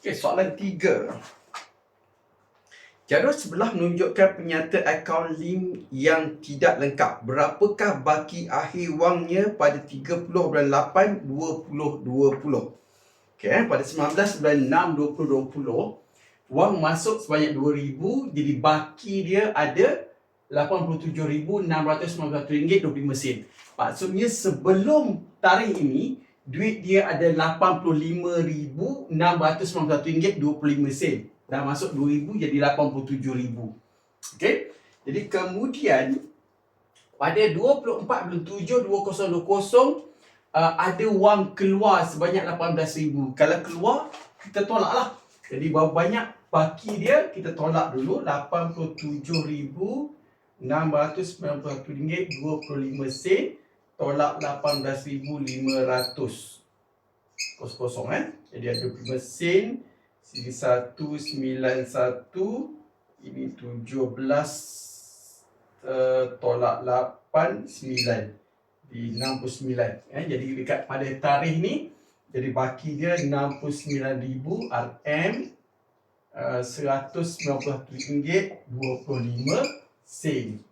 Okey, soalan tiga. Jadual sebelah menunjukkan penyata akaun lim yang tidak lengkap. Berapakah baki akhir wangnya pada 30 bulan 8 2020? Okey, eh, pada 19 bulan 6 2020, wang masuk sebanyak 2000 jadi baki dia ada RM87,691.25 sen. Maksudnya sebelum tarikh ini duit dia ada RM85,691.25 sen. Dah masuk 2000 jadi 87,000. Okey. Jadi kemudian pada 24 bulan 7 2020 uh, ada wang keluar sebanyak 18,000. Kalau keluar kita tolaklah. Jadi berapa banyak baki dia kita tolak dulu 87,691.25 sen tolak 18,500 kos-kosong eh. Jadi ada 25 sen sini 191 ini 17 uh, tolak 8 9 di 69 eh. Jadi dekat pada tarikh ni jadi baki dia 69,000 RM uh, RM191.25 sen.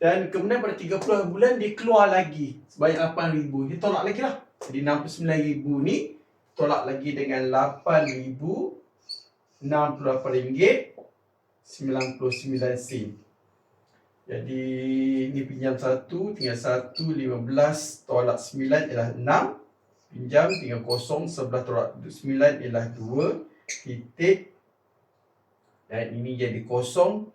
Dan kemudian pada 30 bulan dia keluar lagi sebanyak 8,000. Dia tolak lagi lah. Jadi 69,000 ni tolak lagi dengan 8,000 RM68.99 sen. Jadi ni pinjam satu tinggal satu lima belas tolak sembilan ialah enam pinjam tinggal kosong sebelah tolak sembilan ialah dua titik dan ini jadi kosong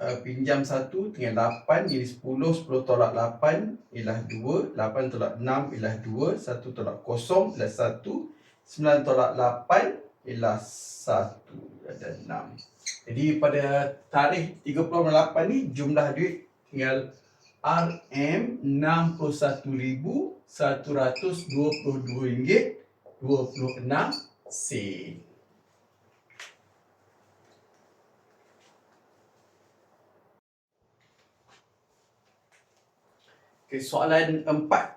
uh, pinjam satu tinggal lapan jadi sepuluh sepuluh tolak lapan ialah dua lapan tolak enam ialah dua satu tolak kosong ialah satu sembilan tolak lapan ialah satu ada enam jadi pada tarikh 30.8 ni jumlah duit tinggal RM RM61,122.26 sen. Okay, soalan empat.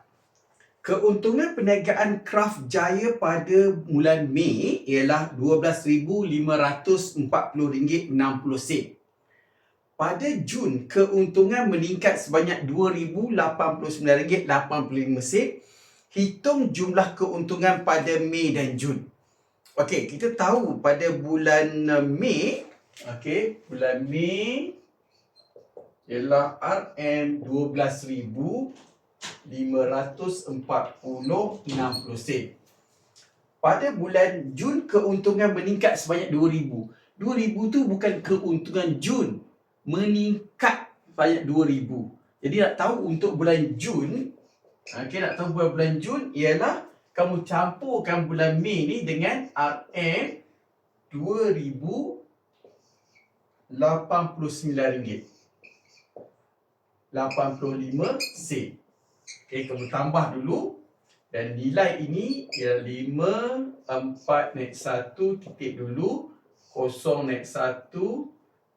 Keuntungan perniagaan Kraft Jaya pada bulan Mei ialah RM12,540.60. Pada Jun, keuntungan meningkat sebanyak RM2,089.85. Hitung jumlah keuntungan pada Mei dan Jun. Okey, kita tahu pada bulan Mei, okey, bulan Mei ialah RM 12,000 540.60 sen. Pada bulan Jun keuntungan meningkat sebanyak 2000. 2000 tu bukan keuntungan Jun. Meningkat sebanyak 2000. Jadi nak tahu untuk bulan Jun, okey nak tahu bulan, bulan Jun ialah kamu campurkan bulan Mei ni dengan RM 2089 ringgit. 85 sen. Okey, kamu tambah dulu. Dan nilai ini ialah 5, 4 naik 1 titik dulu. 0 naik 1,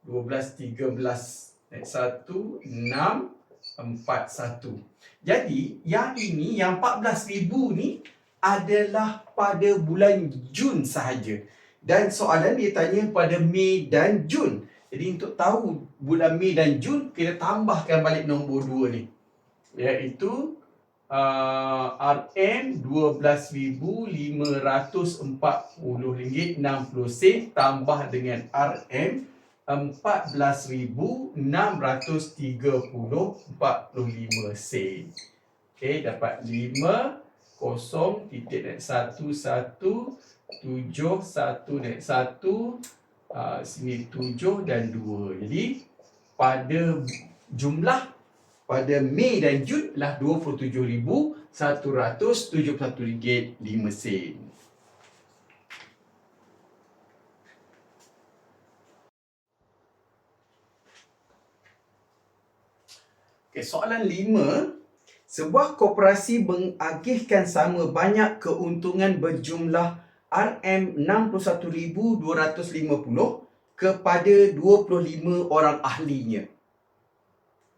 12, 13 naik 1, 6, 4, 1. Jadi, yang ini, yang 14,000 ni adalah pada bulan Jun sahaja. Dan soalan dia tanya pada Mei dan Jun. Jadi untuk tahu bulan Mei dan Jun, kita tambahkan balik nombor 2 ni. Iaitu uh, RM RM12,540.60 tambah dengan RM RM14,630.45 sen. Okey, dapat 5 kosong titik dan satu satu tujuh satu dan satu uh, sini tujuh dan dua. Jadi pada jumlah pada Mei dan Jun adalah RM27,171.5 sen. Okay, soalan lima. Sebuah koperasi mengagihkan sama banyak keuntungan berjumlah RM61,250 kepada 25 orang ahlinya.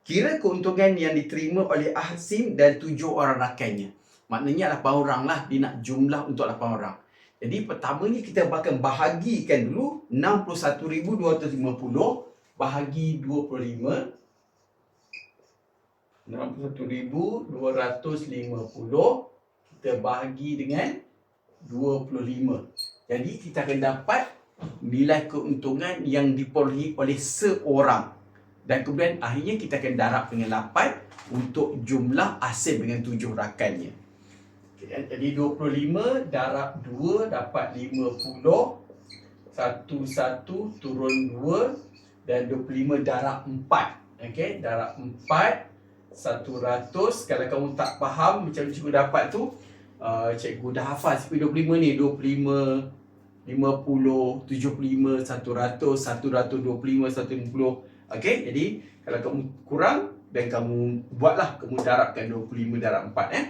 Kira keuntungan yang diterima oleh Ahsim dan tujuh orang rakannya. Maknanya 8 orang lah dia nak jumlah untuk 8 orang. Jadi pertamanya kita akan bahagikan dulu 61,250 bahagi 25 61,250 kita bahagi dengan 25. Jadi kita akan dapat nilai keuntungan yang diperolehi oleh seorang. Dan kemudian akhirnya kita akan darab dengan 8 untuk jumlah asing dengan tujuh rakannya. Okay, jadi 25 darab 2 dapat 50. Satu satu turun 2 dan 25 darab 4. Okey, darab 4 100 kalau kamu tak faham macam cikgu dapat tu uh, cikgu dah hafal CP 25 ni 25 50 75 100 125 150 okey jadi kalau kamu kurang dan kamu buatlah kamu darabkan 25 darab 4 eh.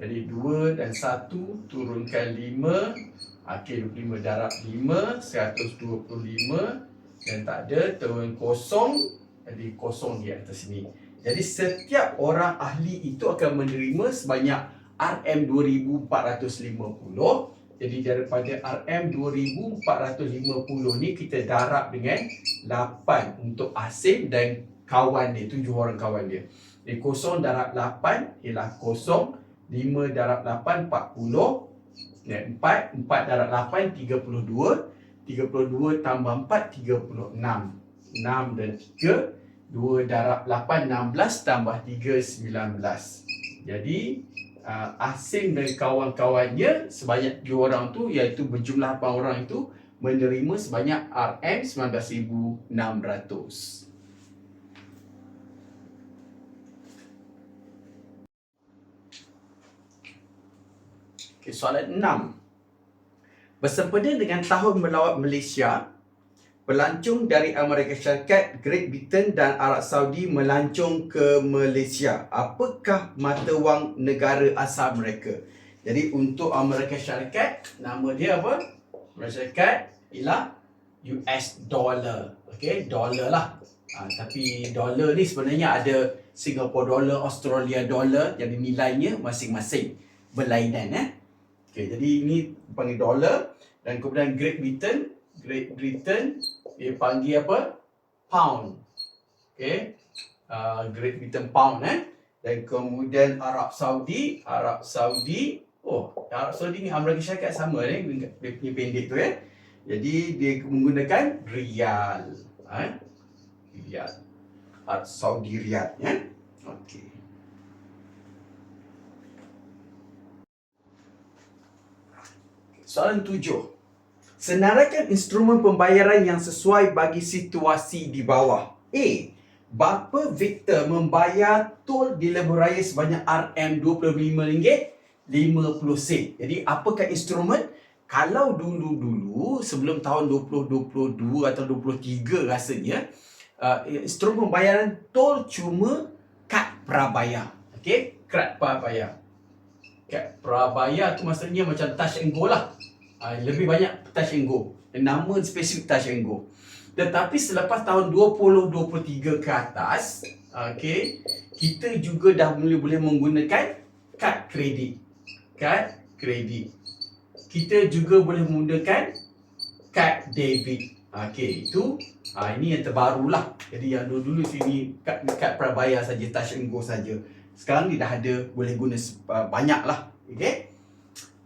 Jadi 2 dan 1 turunkan 5 okey 25 darab 5 125 dan tak ada turun kosong jadi kosong di atas sini. Jadi setiap orang ahli itu akan menerima sebanyak RM2450. Jadi daripada RM2450 ni kita darab dengan 8 untuk Asim dan kawan dia, tujuh orang kawan dia. Jadi kosong darab 8 ialah kosong, 5 darab 8 40, dan 4, 4 darab 8 32, 32 tambah 4 36. 6 dan 3 2 darab 8, 16 tambah 3, 19. Jadi, uh, Asim dan kawan-kawannya sebanyak dua orang tu iaitu berjumlah 8 orang itu menerima sebanyak RM 19,600. Okay, soalan 6. Bersempena dengan tahun melawat Malaysia, Pelancong dari Amerika Syarikat, Great Britain dan Arab Saudi melancong ke Malaysia. Apakah mata wang negara asal mereka? Jadi untuk Amerika Syarikat, nama dia apa? Amerika Syarikat ialah US dollar. Okay, dollar lah. Ha, tapi dollar ni sebenarnya ada Singapore dollar, Australia dollar jadi nilainya masing-masing berlainan eh. Okay, jadi ini panggil dollar dan kemudian Great Britain, Great Britain dia panggil apa? Pound. Okay. Uh, Great Britain Pound eh. Dan kemudian Arab Saudi. Arab Saudi. Oh, Arab Saudi ni Amerika Syarikat sama eh. Dia punya pendek tu eh. Jadi dia menggunakan Riyal. Eh? Riyal. Arab Saudi Riyal. Eh? Okay. Soalan tujuh. Senaraikan instrumen pembayaran yang sesuai bagi situasi di bawah. A. Bapa Victor membayar tol di lebuh raya sebanyak RM25.50 sen. Jadi apakah instrumen? Kalau dulu-dulu sebelum tahun 2022 atau 2023 rasanya uh, instrumen pembayaran tol cuma kad prabayar. Okey, kad prabayar. Kad prabayar tu maksudnya macam touch and go lah. Uh, lebih banyak touch and go. Nama spesifik touch and go. Tetapi selepas tahun 2023 ke atas, okay, kita juga dah mula boleh menggunakan kad kredit. Kad kredit. Kita juga boleh menggunakan kad debit. Okay, itu ha, ini yang terbaru lah. Jadi yang dulu-dulu sini kad, kad prabayar saja, touch and go saja. Sekarang ni dah ada, boleh guna uh, banyak lah. Okay.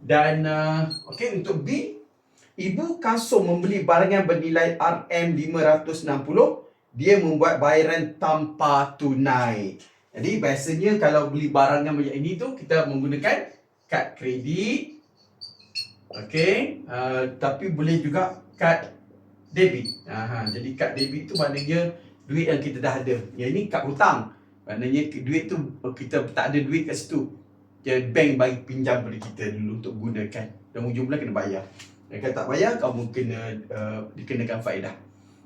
Dan uh, okey untuk B, Ibu Kasum membeli barangan bernilai RM560, dia membuat bayaran tanpa tunai. Jadi biasanya kalau beli barangan macam ini tu kita menggunakan kad kredit. Okey, uh, tapi boleh juga kad debit. Aha, jadi kad debit tu maknanya duit yang kita dah ada. Yang ini kad hutang. Maknanya duit tu kita tak ada duit kat situ bank bagi pinjam pada kita dulu untuk gunakan. Dan ujung bulan kena bayar. Dan kalau tak bayar kamu kena uh, dikenakan faedah.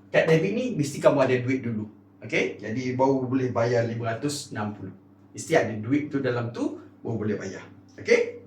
Kad debit ni mesti kamu ada duit dulu. Okay? jadi baru boleh bayar 560 mesti ada duit tu dalam tu baru boleh bayar. Okay?